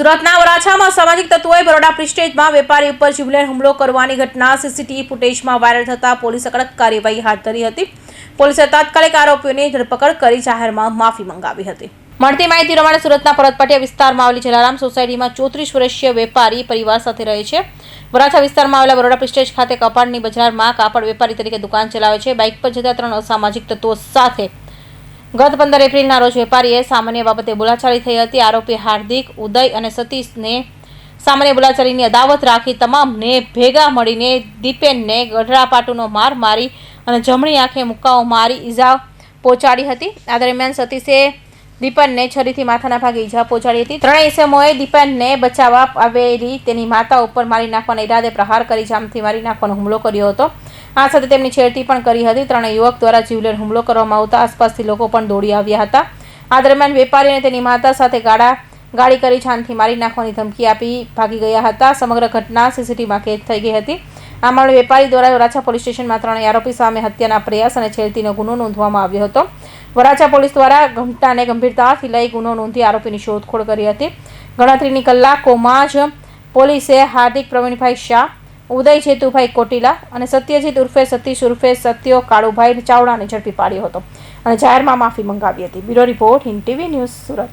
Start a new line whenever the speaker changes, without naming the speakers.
સુરતના વરાછામાં સામાજિક તત્વોએ બરોડા પ્રિસ્ટેજમાં વેપારી ઉપર જીવલેણ હુમલો કરવાની ઘટના સીસીટીવી ફૂટેજમાં વાયરલ થતાં પોલીસે કડક કાર્યવાહી હાથ ધરી હતી. પોલીસે તાત્કાલિક આરોપીઓની ધરપકડ કરી જાહેરમાં માફી મંગાવી હતી. મળતી માહિતી પ્રમાણે સુરતના પરતપાટિયા વિસ્તારમાં આવેલી જલારામ સોસાયટીમાં ચોત્રીસ વર્ષીય વેપારી પરિવાર સાથે રહે છે. વરાછા વિસ્તારમાં આવેલા બરોડા પ્રિસ્ટેજ ખાતે કપાળની બજારમાં કાપડ વેપારી તરીકે દુકાન ચલાવે છે. બાઇક પર જતા ત્રણ અસામાજિક તત્વો સાથે ગત પંદર એપ્રિલના રોજ વેપારીએ સામાન્ય બાબતે બોલાચાલી થઈ હતી. આરોપી હાર્દિક, ઉદય અને સતીશને સામાન્ય બોલાચાલીની અદાવત રાખી તમામને ભેગા મળીને દીપેનને ગઢરાપાટુનો માર મારી અને જમણી આંખે મુક્કાઓ મારી ઈજા પહોંચાડી હતી. આ દરમિયાન સતીશે દીપનને છરીથી માથાના ભાગે ઈજા પહોંચાડી હતી. ત્રણેય ઇસમોએ દીપનને બચાવવા આવેલી તેની માતા ઉપર મારી નાખવાના ઈરાદે પ્રહાર કરી, જામથી મારી નાખવાનો હુમલો કર્યો હતો. આ સાથે તેમની છેડતી પણ કરી હતી. ત્રણેય યુવક દ્વારા જીવલેણ હુમલો કરવામાં આવતા આસપાસથી લોકો પણ દોડી આવ્યા હતા. આ દરમિયાન વેપારી અને તેની માતા સાથે ગાડા, ગાડી કરી છાનથી મારી નાખવાની ધમકી આપી ભાગી ગયા હતા. સમગ્ર ઘટના સીસીટીવીમાં કેદ થઈ ગઈ હતી. આ મામલે વેપારી દ્વારા વરાછા પોલીસ સ્ટેશનમાં ત્રણ આરોપી સામે હત્યાના પ્રયાસ અને છેડતીનો ગુનો નોંધવામાં આવ્યો હતો. વરાછા પોલીસ દ્વારા ઘટનાને ગંભીરતાથી લઈ ગુનો નોંધી આરોપીની શોધખોળ કરી હતી. ગણતરીની કલાકોમાં જ પોલીસે હાર્દિક પ્રવીણભાઈ શાહ ઉદય જેતુભાઈ કોટીલા અને સત્યજીત ઉર્ફે સતીશ ઉર્ફે સત્યો કાળુભાઈ ચાવડાને ઝડપી પાડ્યો હતો. અને જાહેરમાં માફી મંગાવી હતી. Bureau report Hind TV news Surat.